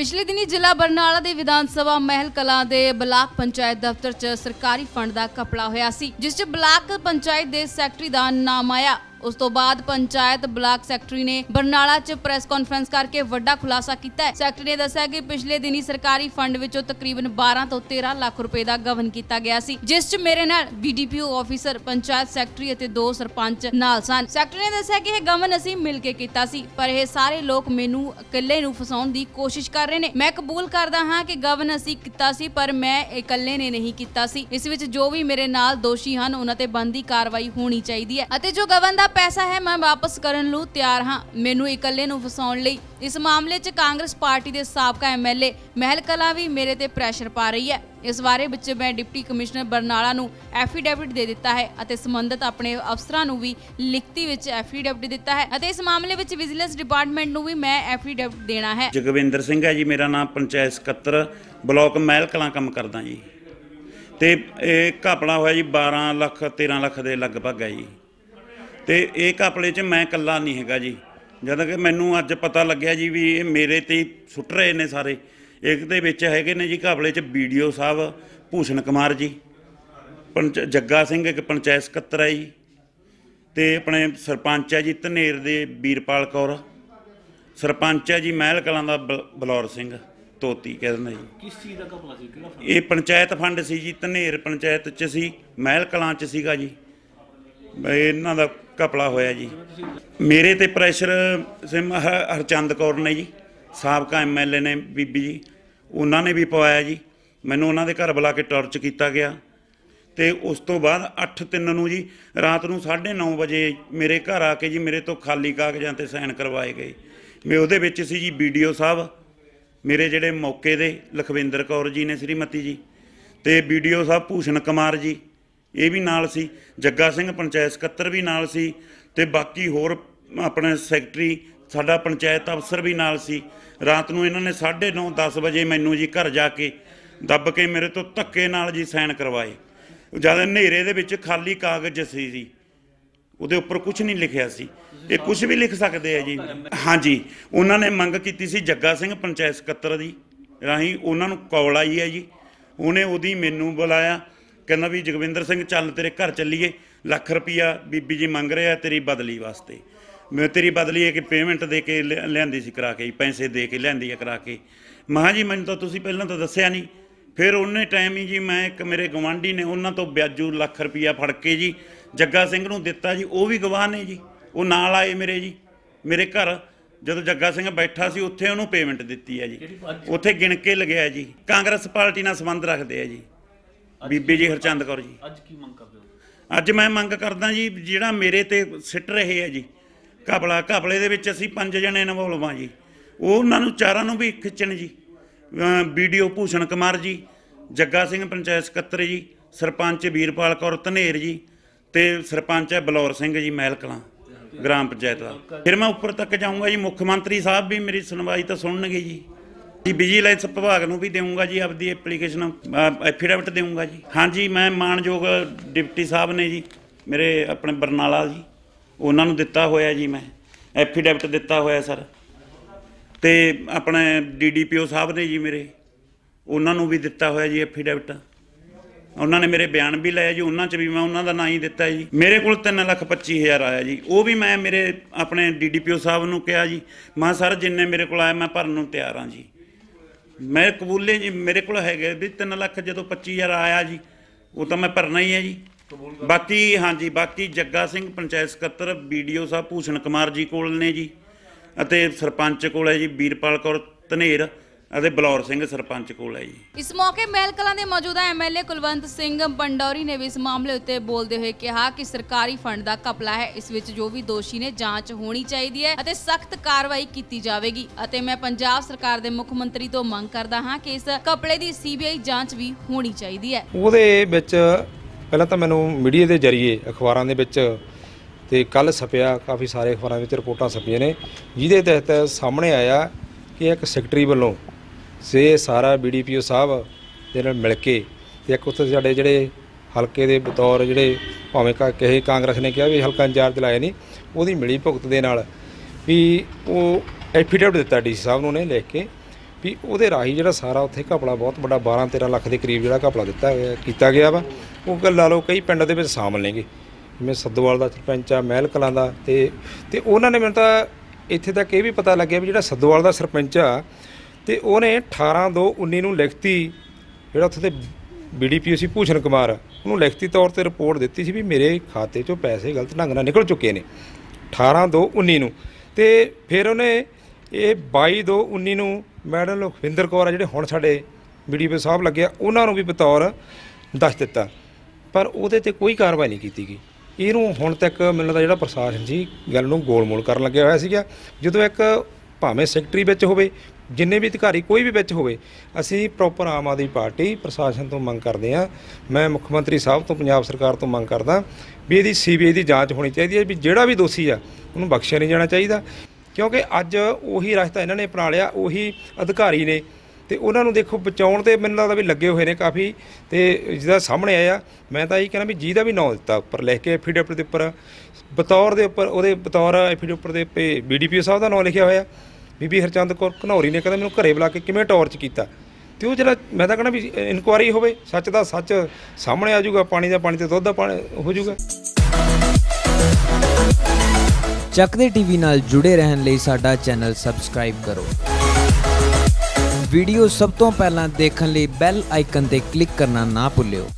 ਪਿਛਲੇ ਦਿਨੀ ਜ਼ਿਲ੍ਹਾ ਬਰਨਾਲਾ ਦੇ ਵਿਧਾਨ ਸਭਾ ਮਹਿਲ ਕਲਾਂ ਦੇ ਬਲਾਕ ਪੰਚਾਇਤ ਦਫ਼ਤਰ 'ਚ ਸਰਕਾਰੀ ਫੰਡ ਦਾ ਕਪੜਾ ਹੋਇਆ ਸੀ, ਜਿਸ 'ਚ ਬਲਾਕ ਪੰਚਾਇਤ ਦੇ ਸੈਕਟਰੀ ਦਾ ਨਾਮ ਆਇਆ। ਉਸ ਤੋਂ ਬਾਅਦ ਪੰਚਾਇਤ ਬਲਾਕ ਸੈਕਟਰੀ ਨੇ ਬਰਨਾਲਾ 'ਚ ਪ੍ਰੈਸ ਕਾਨਫਰੰਸ ਕਰਕੇ ਵੱਡਾ ਖੁਲਾਸਾ ਕੀਤਾ ਹੈ। ਸੈਕਟਰੀ ਨੇ ਦੱਸਿਆ ਕਿ ਪਿਛਲੇ ਦਿਨੀ ਸਰਕਾਰੀ ਫੰਡ ਵਿੱਚੋਂ ਤਕਰੀਬਨ 12 ਤੋਂ 13 ਲੱਖ ਰੁਪਏ ਦਾ ਗਵਨ ਕੀਤਾ ਗਿਆ ਸੀ, ਜਿਸ 'ਚ ਮੇਰੇ ਨਾਲ ਬੀਡੀਪੀਓ ਆਫੀਸਰ ਪੰਚਾਇਤ ਸੈਕਟਰੀ ਅਤੇ ਦੋ ਸਰਪੰਚ ਨਾਲ ਸਨ। ਸੈਕਟਰੀ ਨੇ ਦੱਸਿਆ ਕਿ ਇਹ ਗਵਨ ਅਸੀਂ ਮਿਲ ਕੇ ਕੀਤਾ ਸੀ, ਪਰ ਇਹ ਸਾਰੇ ਲੋਕ ਮੈਨੂੰ ਇਕੱਲੇ ਨੂੰ ਫਸਾਉਣ ਦੀ ਕੋਸ਼ਿਸ਼ ਕਰ ਰਹੇ ਨੇ। ਮੈਂ ਕਬੂਲ ਕਰਦਾ ਹਾਂ ਕਿ ਗਵਨ ਅਸੀਂ ਕੀਤਾ ਸੀ, ਪਰ ਮੈਂ ਇਕੱਲੇ ਨੇ ਨਹੀਂ ਕੀਤਾ ਸੀ। ਇਸ ਵਿੱਚ ਜੋ ਵੀ ਮੇਰੇ ਨਾਲ ਦੋਸ਼ੀ ਹਨ, ਉਹਨਾਂ ਤੇ ਬੰਦੀ ਕਾਰਵਾਈ ਹੋਣੀ ਚਾਹੀਦੀ ਹੈ ਅਤੇ ਜੋ ਗਵਨ ਦਾ ਪੈਸਾ ਹੈ, ਮੈਂ ਵਾਪਸ ਕਰਨ ਨੂੰ ਤਿਆਰ ਹਾਂ। ਮੈਨੂੰ ਇਕੱਲੇ ਨੂੰ ਫਸਾਉਣ ਲਈ ਇਸ ਮਾਮਲੇ 'ਚ ਕਾਂਗਰਸ ਪਾਰਟੀ ਦੇ ਸਾਬਕਾ ਐਮਐਲਏ ਮਹਿਲ ਕਲਾ ਵੀ ਮੇਰੇ ਤੇ ਪ੍ਰੈਸ਼ਰ ਪਾ ਰਹੀ ਹੈ। ਇਸ ਬਾਰੇ ਵਿੱਚ ਮੈਂ ਡਿਪਟੀ ਕਮਿਸ਼ਨਰ ਬਰਨਾਲਾ ਨੂੰ ਐਫੀਡੇਵਿਟ ਦੇ ਦਿੱਤਾ ਹੈ ਅਤੇ ਸੰਬੰਧਿਤ ਆਪਣੇ ਅਫਸਰਾਂ ਨੂੰ ਵੀ ਲਿਖਤੀ ਵਿੱਚ ਐਫੀਡੇਵਿਟ ਦਿੱਤਾ ਹੈ ਅਤੇ ਇਸ ਮਾਮਲੇ ਵਿੱਚ ਵਿਜੀਲੈਂਸ ਡਿਪਾਰਟਮੈਂਟ ਨੂੰ ਵੀ ਮੈਂ ਐਫੀਡੇਵਿਟ ਦੇਣਾ ਹੈ। ਜਗਵਿੰਦਰ ਸਿੰਘ ਹੈ ਜੀ, ਮੇਰਾ ਨਾਮ ਪੰਚਾਇਤ ਸਕੱਤਰ, ਬਲਾਕ ਮਹਿਲ ਕਲਾਂ ਕੰਮ ਕਰਦਾ ਜੀ। ਤੇ ਇਹ ਘਪਲਾ ਹੋਇਆ ਜੀ 12 ਲੱਖ 13 ਲੱਖ ਦੇ ਲਗਭਗ ਹੈ ਜੀ। ਤੇ ਇਹ ਘਪਲੇ 'ਚ ਮੈਂ ਇਕੱਲਾ ਨਹੀਂ ਹੈਗਾ ਜੀ। ਜਦੋਂ ਕਿ ਮੈਨੂੰ ਅੱਜ ਪਤਾ ਲੱਗਿਆ ਜੀ ਵੀ ਇਹ ਮੇਰੇ ਤੇ ਸੁੱਟ ਰਹੇ ਨੇ ਸਾਰੇ। ਇੱਕ ਦੇ ਵਿੱਚ ਹੈਗੇ ਨੇ ਜੀ ਘਪਲੇ 'ਚ ਵੀਡੀਓ ਸਾਹਿਬ ਭੂਸ਼ਣ ਕੁਮਾਰ ਜੀ। ਪੰਚ ਜੱਗਾ ਸਿੰਘ ਇੱਕ ਪੰਚਾਇਤ ਸਕੱਤਰ ਹੈ ਜੀ। ਤੇ ਆਪਣੇ ਸਰਪੰਚ ਹੈ ਜੀ ਧਨੇਰ ਦੇ ਵੀਰਪਾਲ ਕੌਰ। ਸਰਪੰਚ ਹੈ ਜੀ ਮਹਿਲ ਕਲਾਂ ਦਾ ਬਲੌਰ ਸਿੰਘ ਤੋਤੀ ਕਹਿੰਦਾ ਜੀ। ਕਿਸ ਚੀਜ਼ ਦਾ ਘਪਲਾ ਸੀ? ਕਿਹੜਾ ਫੰਡ? ਇਹ ਪੰਚਾਇਤ ਫੰਡ ਸੀ ਜੀ ਧਨੇਰ ਪੰਚਾਇਤ ਚ ਸੀ ਮਹਿਲ ਕਲਾਂ ਚ ਸੀਗਾ ਜੀ। ਇਹਨਾਂ ਦਾ ਘਪਲਾ ਹੋਇਆ ਜੀ। ਮੇਰੇ ਤੇ ਪ੍ਰੈਸ਼ਰ ਸਿਮ ਹ- ਹਰਚੰਦ ਕੌਰ ਨੇ ਜੀ, ਸਾਬਕਾ ਐਮਐਲਏ ਨੇ ਬੀਬੀ ਜੀ, ਉਹਨਾਂ ਨੇ ਵੀ ਪਵਾਇਆ ਜੀ। ਮੈਨੂੰ ਉਹਨਾਂ ਦੇ ਘਰ ਬੁਲਾ ਕੇ ਟਾਰਚ ਕੀਤਾ ਗਿਆ। ਤੇ ਉਸ ਤੋਂ ਬਾਅਦ 8:03 ਨੂੰ ਜੀ, ਰਾਤ ਨੂੰ 9:30 ਵਜੇ ਮੇਰੇ ਘਰ ਆ ਕੇ ਜੀ, ਮੇਰੇ ਤੋਂ ਖਾਲੀ ਕਾਗਜ਼ਾਂ ਤੇ ਸਾਈਨ ਕਰਵਾਏ ਗਏ। ਮੈਂ ਉਹਦੇ ਵਿੱਚ ਸੀ ਜੀ ਵੀਡੀਓ ਸਾਹਿਬ, ਮੇਰੇ ਜਿਹੜੇ ਮੌਕੇ ਦੇ ਲਖਵਿੰਦਰ ਕੌਰ ਜੀ ਨੇ, ਸ੍ਰੀਮਤੀ ਜੀ। ਤੇ ਵੀਡੀਓ ਸਾਹਿਬ ਭੂਸ਼ਣ ਕੁਮਾਰ ਜੀ ਇਹ ਵੀ ਨਾਲ ਸੀ, ਜੱਗਾ ਸਿੰਘ ਪੰਚਾਇਤ ਸਕੱਤਰ ਵੀ ਨਾਲ ਸੀ ਤੇ ਬਾਕੀ ਹੋਰ ਆਪਣੇ ਸੈਕਟਰੀ, ਸਾਡਾ ਪੰਚਾਇਤ ਅਫਸਰ ਵੀ ਨਾਲ ਸੀ। ਰਾਤ ਨੂੰ ਇਹਨਾਂ ਨੇ 9:30 10 ਵਜੇ ਮੈਨੂੰ ਜੀ ਘਰ ਜਾ ਕੇ ਦੱਬ ਕੇ ਮੇਰੇ ਤੋਂ ਧੱਕੇ ਨਾਲ ਜੀ ਸਾਈਨ ਕਰਵਾਏ। ਜਦ ਹਨੇਰੇ ਦੇ ਵਿੱਚ ਖਾਲੀ ਕਾਗਜ਼ ਸੀ ਜੀ, ਉਹਦੇ ਉੱਪਰ ਕੁਝ ਨਹੀਂ ਲਿਖਿਆ ਸੀ। ਇਹ ਕੁਝ ਵੀ ਲਿਖ ਸਕਦੇ ਆ ਜੀ। ਹਾਂਜੀ, ਉਹਨਾਂ ਨੇ ਮੰਗ ਕੀਤੀ ਸੀ ਜੱਗਾ ਸਿੰਘ ਪੰਚਾਇਤ ਸਕੱਤਰ ਦੀ ਰਾਹੀਂ ਉਹਨਾਂ ਨੂੰ ਕਾਲ ਆਈ ਹੈ ਜੀ। ਉਹਨੇ ਉਹਦੀ ਮੈਨੂੰ ਬੁਲਾਇਆ। ਕਹਿੰਦਾ ਵੀ ਜਗਵਿੰਦਰ ਸਿੰਘ ਚੱਲ ਤੇਰੇ ਘਰ ਚੱਲੀਏ। ਲੱਖ ਰੁਪਿਆ ਬੀਬੀ ਜੀ ਮੰਗ ਰਿਹਾ ਤੇਰੀ ਬਦਲੀ ਵਾਸਤੇ। ਮੈਂ ਤੇਰੀ ਬਦਲੀ ਹੈ ਕਿ ਪੇਮੈਂਟ ਦੇ ਕੇ ਲਿਆ- ਲਿਆਂਦੀ ਸੀ ਕਰਾ ਕੇ ਪੈਸੇ ਦੇ ਕੇ ਲਿਆਂਦੀ ਹੈ ਕਰਾ ਕੇ। ਮਹਾਂ ਜੀ ਮੈਨੂੰ ਤਾਂ ਤੁਸੀਂ ਪਹਿਲਾਂ ਤਾਂ ਦੱਸਿਆ ਨਹੀਂ। ਫਿਰ ਉਹਨੇ ਟਾਈਮ ਹੀ ਜੀ ਮੈਂ ਇੱਕ ਮੇਰੇ ਗਵਾਂਢੀ ਨੇ ਉਹਨਾਂ ਤੋਂ ਵਿਆਜੂ ਲੱਖ ਰੁਪਿਆ ਫੜ ਕੇ ਜੀ ਜੱਗਾ ਸਿੰਘ ਨੂੰ ਦਿੱਤਾ ਜੀ ਉਹ ਵੀ ਗਵਾਹ ਨੇ ਜੀ। ਉਹ ਨਾਲ ਆਏ ਮੇਰੇ ਜੀ ਮੇਰੇ ਘਰ। ਜਦੋਂ ਜੱਗਾ ਸਿੰਘ ਬੈਠਾ ਸੀ ਉੱਥੇ ਉਹਨੂੰ ਪੇਮੈਂਟ ਦਿੱਤੀ ਹੈ ਜੀ। ਉੱਥੇ ਗਿਣ ਕੇ ਲਗਿਆ ਜੀ। ਕਾਂਗਰਸ ਪਾਰਟੀ ਨਾਲ ਸੰਬੰਧ ਰੱਖਦੇ ਆ ਜੀ। ਬੀਬੀ ਜੀ ਹਰਚੰਦ ਕੌਰ ਜੀ। ਅੱਜ ਕੀ ਮੰਗ ਕਰਦੇ ਹੋ? ਅੱਜ ਮੈਂ ਮੰਗ ਕਰਦਾ ਜੀ ਜਿਹੜਾ ਮੇਰੇ ਤੇ ਸਿੱਟ ਰਹੇ ਆ ਜੀ ਘਪਲਾ ਘਪਲੇ ਦੇ ਵਿੱਚ ਅਸੀਂ ਪੰਜ ਜਣੇ ਇਨਵੋਲਵ ਆ ਜੀ। ਉਹ ਉਹਨਾਂ ਨੂੰ ਚਾਰਾਂ ਨੂੰ ਵੀ ਖਿੱਚਣ ਜੀ। ਵੀਡੀਓ ਭੂਸ਼ਣ ਕੁਮਾਰ ਜੀ ਜੱਗਾ ਸਿੰਘ ਪੰਚਾਇਤ ਸਕੱਤਰ ਜੀ ਸਰਪੰਚ ਵੀਰਪਾਲ ਕੌਰ ਧਨੇਰ ਜੀ ਤੇ ਸਰਪੰਚ ਹੈ ਬਲੌਰ ਸਿੰਘ ਜੀ ਮਹਿਲ ਕਲਾਂ ਗ੍ਰਾਮ ਪੰਚਾਇਤ ਦਾ। ਫਿਰ ਮੈਂ ਉੱਪਰ ਤੱਕ ਜਾਊਂਗਾ ਜੀ ਮੁੱਖ ਮੰਤਰੀ ਸਾਹਿਬ ਵੀ ਮੇਰੀ ਸੁਣਵਾਈ ਤਾਂ ਸੁਣਨਗੇ ਜੀ। ਜੀ ਵਿਜੀਲੈਂਸ ਵਿਭਾਗ ਨੂੰ ਵੀ ਦੇਵਾਂਗਾ ਜੀ, ਆਪਦੀ ਐਪਲੀਕੇਸ਼ਨ ਐਫੀਡੈਵਿਟ ਦੇਵਾਂਗਾ ਜੀ। ਹਾਂਜੀ, ਮੈਂ ਮਾਨਯੋਗ ਡਿਪਟੀ ਸਾਹਿਬ ਨੇ ਜੀ, ਮੇਰੇ ਆਪਣੇ ਬਰਨਾਲਾ ਜੀ, ਉਹਨਾਂ ਨੂੰ ਦਿੱਤਾ ਹੋਇਆ ਜੀ ਮੈਂ। ਐਫੀਡੈਵਿਟ ਦਿੱਤਾ ਹੋਇਆ, ਸਰ। ਤੇ ਆਪਣੇ ਡੀਡੀਪੀਓ ਸਾਹਿਬ ਨੇ ਜੀ ਮੇਰੇ, ਉਹਨਾਂ ਨੂੰ ਵੀ ਦਿੱਤਾ ਹੋਇਆ ਜੀ ਐਫੀਡੈਵਿਟ ਉਹਨਾਂ ਨੇ ਮੇਰੇ ਬਿਆਨ ਵੀ ਲਏ ਜੀ, ਉਹਨਾਂ 'ਚ ਵੀ ਮੈਂ ਉਹਨਾਂ ਦਾ ਨਾਂ ਹੀ ਦਿੱਤਾ ਜੀ। ਮੇਰੇ ਕੋਲ 325000 ਆਇਆ ਜੀ। ਉਹ ਵੀ ਮੈਂ ਮੇਰੇ ਆਪਣੇ ਡੀਡੀਪੀਓ ਸਾਹਿਬ ਨੂੰ ਕਿਹਾ ਜੀ, ਮੈਂ, ਸਰ, ਜਿੰਨੇ ਮੇਰੇ ਕੋਲ ਆਇਆ ਮੈਂ ਭਰਨ ਨੂੰ ਤਿਆਰ ਹਾਂ ਜੀ। ਮੈਂ ਕਬੂਲੇ ਜੀ ਮੇਰੇ ਕੋਲ ਹੈਗੇ ਵੀ 3 ਲੱਖ ਜਦੋਂ 25000 ਆਇਆ ਜੀ ਉਹ ਤਾਂ ਮੈਂ ਭਰਨਾ ਹੀ ਹੈ ਜੀ। ਬਾਕੀ ਹਾਂਜੀ ਬਾਕੀ ਜੱਗਾ ਸਿੰਘ ਪੰਚਾਇਤ ਸਕੱਤਰ ਵੀਡੀਓ ਸਾਹਿਬ ਭੂਸ਼ਣ ਕੁਮਾਰ ਜੀ ਕੋਲ ਨੇ ਜੀ ਅਤੇ ਸਰਪੰਚ ਕੋਲ ਹੈ ਜੀ ਵੀਰਪਾਲ ਕੌਰ ਧਨੇਰ। ਅਤੇ ਬਲੌਰ ਸਿੰਘ ਸਰਪੰਚ ਕੋਲ ਹੈ ਜੀ। ਇਸ ਮੌਕੇ ਮਹਿਲ ਕਲਾਂ ਦੇ ਮੌਜੂਦਾ ਐਮਐਲਏ ਕੁਲਵੰਤ ਸਿੰਘ ਪੰਡੌਰੀ ਨੇ ਵੀ ਇਸ ਮਾਮਲੇ ਉੱਤੇ ਬੋਲਦੇ ਹੋਏ ਕਿਹਾ ਕਿ ਸਰਕਾਰੀ ਫੰਡ ਦਾ ਕਪਲਾ ਹੈ ਇਸ ਵਿੱਚ ਜੋ ਵੀ ਦੋਸ਼ੀ ਨੇ ਜਾਂਚ ਹੋਣੀ ਚਾਹੀਦੀ ਹੈ ਅਤੇ ਸਖਤ ਕਾਰਵਾਈ ਕੀਤੀ ਜਾਵੇਗੀ। ਅਤੇ ਮੈਂ ਪੰਜਾਬ ਸਰਕਾਰ ਦੇ ਮੁੱਖ ਮੰਤਰੀ ਤੋਂ ਮੰਗ ਕਰਦਾ ਹਾਂ ਕਿ ਇਸ ਕਪਲੇ ਦੀ ਸੀਬੀਆਈ ਜਾਂਚ ਵੀ ਹੋਣੀ ਚਾਹੀਦੀ ਹੈ। ਉਹਦੇ ਵਿੱਚ ਪਹਿਲਾਂ ਤਾਂ ਮੈਨੂੰ ਮੀਡੀਆ ਦੇ ਜ਼ਰੀਏ ਅਖਬਾਰਾਂ ਦੇ ਵਿੱਚ ਤੇ ਕੱਲ ਛਪਿਆ ਕਾਫੀ ਸਾਰੇ ਅਖਬਾਰਾਂ ਵਿੱਚ ਰਿਪੋਰਟਾਂ ਛਪੀਆਂ ਨੇ ਜਿਹਦੇ ਤਹਿਤ ਸਾਹਮਣੇ ਆਇਆ ਕਿ ਇੱਕ ਸੈਕਟਰੀ ਵੱਲੋਂ ਸੇ ਸਾਰਾ ਬੀਡੀਪੀਓ ਸਾਹਿਬ ਦੇ ਨਾਲ ਮਿਲ ਕੇ ਤੇ ਇੱਕ ਉੱਥੇ ਸਾਡੇ ਜਿਹੜੇ ਹਲਕੇ ਦੇ ਬਤੌਰ ਜਿਹੜੇ ਭਾਵੇਂ ਕਾ ਕਹੇ ਕਾਂਗਰਸ ਨੇ ਕਿਹਾ ਵੀ ਹਲਕਾ ਇੰਚਾਰਜ ਲਾਇਆ ਨਹੀਂ, ਉਹਦੀ ਮਿਲੀ ਭੁਗਤ ਦੇ ਨਾਲ ਵੀ ਉਹ ਐਫੀਡੇਵਿਟ ਦਿੱਤਾ ਡੀਸੀ ਸਾਹਿਬ ਨੂੰ ਨੇ ਲਿਖ ਕੇ ਵੀ ਉਹਦੇ ਰਾਹੀਂ ਜਿਹੜਾ ਸਾਰਾ ਉੱਥੇ ਘਪਲਾ ਬਹੁਤ ਵੱਡਾ 12 13 ਲੱਖ ਦੇ ਕਰੀਬ ਜਿਹੜਾ ਘਪਲਾ ਦਿੱਤਾ ਗਿਆ, ਕੀਤਾ ਗਿਆ ਵਾ। ਉਹ ਗੱਲ ਲਾ ਲਓ ਕਈ ਪਿੰਡਾਂ ਦੇ ਵਿੱਚ ਸ਼ਾਮਲ ਨੇਗੇ। ਜਿਵੇਂ ਸੱਦੋਵਾਲ ਦਾ ਸਰਪੰਚ ਆ, ਮਹਿਲ ਕਲਾਂ ਦਾ ਤੇ ਤੇ ਉਹਨਾਂ ਨੇ ਮੈਨੂੰ ਤਾਂ ਇੱਥੇ ਤੱਕ ਇਹ ਵੀ ਪਤਾ ਲੱਗਿਆ ਵੀ ਜਿਹੜਾ ਸੱਦੋਵਾਲ ਦਾ ਸਰਪੰਚ ਆ ਤੇ ਉਹਨੇ 18 2 19 ਨੂੰ ਲਿਖਤੀ, ਜਿਹੜਾ ਉੱਥੇ ਦੇ ਬੀਡੀਪੀਓ ਸੀ ਭੂਸ਼ਣ ਕੁਮਾਰ, ਉਹਨੂੰ ਲਿਖਤੀ ਤੌਰ ਤੇ ਰਿਪੋਰਟ ਦਿੱਤੀ ਸੀ ਵੀ ਮੇਰੇ ਖਾਤੇ 'ਚੋਂ ਪੈਸੇ ਗਲਤ ਢੰਗ ਨਾਲ ਨਿਕਲ ਚੁੱਕੇ ਨੇ 18 2 19 ਨੂੰ। ਤੇ ਫਿਰ ਉਹਨੇ ਇਹ 22 2 19 ਨੂੰ ਮੈਡਮ ਲਖਵਿੰਦਰ ਕੌਰ ਆ ਜਿਹੜੇ ਹੁਣ ਸਾਡੇ ਬੀਡੀਪੀਓ ਸਾਹਿਬ ਲੱਗਿਆ ਉਹਨਾਂ ਨੂੰ ਵੀ ਬਤੌਰ ਦੱਸ ਦਿੱਤਾ। ਪਰ ਉਹਦੇ ਤੇ ਕੋਈ ਕਾਰਵਾਈ ਨਹੀਂ ਕੀਤੀ ਗਈ। ਇਹਨੂੰ ਹੁਣ ਤੱਕ ਮੈਨੂੰ ਲੱਗਦਾ ਜਿਹੜਾ ਪ੍ਰਸ਼ਾਸਨ ਸੀ ਗੱਲ ਨੂੰ ਗੋਲਮੋਲ ਕਰਨ ਲੱਗਿਆ ਹੋਇਆ ਸੀਗਾ, ਜਦੋਂ ਇੱਕ ਭਾਵੇਂ ਸੈਕਟਰੀ ਵਿੱਚ ਹੋਵੇ ਜਿੰਨੇ ਵੀ ਅਧਿਕਾਰੀ ਕੋਈ ਵੀ ਵਿੱਚ ਹੋਵੇ, ਅਸੀਂ ਪ੍ਰੋਪਰ ਆਮ ਆਦਮੀ ਪਾਰਟੀ ਪ੍ਰਸ਼ਾਸਨ ਤੋਂ ਮੰਗ ਕਰਦੇ ਹਾਂ। ਮੈਂ ਮੁੱਖ ਮੰਤਰੀ ਸਾਹਿਬ ਤੋਂ, ਪੰਜਾਬ ਸਰਕਾਰ ਤੋਂ ਮੰਗ ਕਰਦਾ ਵੀ ਇਹਦੀ ਸੀਬੀਆਈ ਦੀ ਜਾਂਚ ਹੋਣੀ ਚਾਹੀਦੀ ਹੈ ਵੀ ਜਿਹੜਾ ਵੀ ਦੋਸ਼ੀ ਆ, ਉਹਨੂੰ ਬਖਸ਼ਿਆ ਨਹੀਂ ਜਾਣਾ ਚਾਹੀਦਾ। ਕਿਉਂਕਿ ਅੱਜ ਉਹੀ ਰਸਤਾ ਇਹਨਾਂ ਨੇ ਅਪਣਾ ਲਿਆ, ਉਹੀ ਅਧਿਕਾਰੀ ਨੇ ਤੇ ਉਹਨਾਂ ਨੂੰ ਦੇਖੋ ਬਚਾਉਣ ਤੇ ਮੈਨੂੰ ਲੱਗਦਾ ਵੀ ਲੱਗੇ ਹੋਏ ਨੇ ਕਾਫੀ ਤੇ ਜਿਹਦਾ ਸਾਹਮਣੇ ਆਇਆ, ਮੈਂ ਤਾਂ ਇਹ ਕਹਿਣਾ ਵੀ ਜਿਹਦਾ ਵੀ ਨਾਂ ਦਿੱਤਾ ਉੱਪਰ, ਲਿਖ ਕੇ ਐਫੀਡੇਵਿਟ ਦੇ ਉੱਪਰ, ਬਤੌਰ ਦੇ ਉੱਪਰ, ਉਹਦੇ ਬਤੌਰ ਐਫੀਡੇਵਿਟ ਦੇ ਉੱਤੇ ਬੀਡੀਪੀਓ ਸਾਹਿਬ ਦਾ ਨਾਂ ਲਿਖਿਆ ਹੋਇਆ। ਬੀਬੀ ਹਰਚੰਦ ਕੌਰ ਘਨੌਰੀ ਨੇ ਕਹਿੰਦਾ ਮੈਨੂੰ ਘਰੇ ਬੁਲਾ ਕੇ ਕਿਵੇਂ ਟੌਰਚ ਕੀਤਾ? ਤੇ ਉਹ ਜਿਹੜਾ ਮੈਂ ਤਾਂ ਕਹਿਣਾ ਵੀ ਇਨਕੁਆਰੀ ਹੋਵੇ, ਸੱਚ ਦਾ ਸੱਚ ਸਾਹਮਣੇ ਆ ਜਾਊਗਾ, ਪਾਣੀ ਦਾ ਪਾਣੀ ਤੇ ਦੁੱਧ ਦਾ ਪਾਣੀ ਹੋ ਜਾਊਗਾ। ਚੱਕਦੇ ਟੀਵੀ ਨਾਲ ਜੁੜੇ ਰਹਿਣ ਲਈ ਸਾਡਾ ਚੈਨਲ ਸਬਸਕ੍ਰਾਈਬ ਕਰੋ। ਵੀਡੀਓ ਸਭ ਤੋਂ ਪਹਿਲਾਂ ਦੇਖਣ ਲਈ ਬੈਲ ਆਈਕਨ ਤੇ ਕਲਿੱਕ ਕਰਨਾ ਨਾ ਭੁੱਲਿਓ।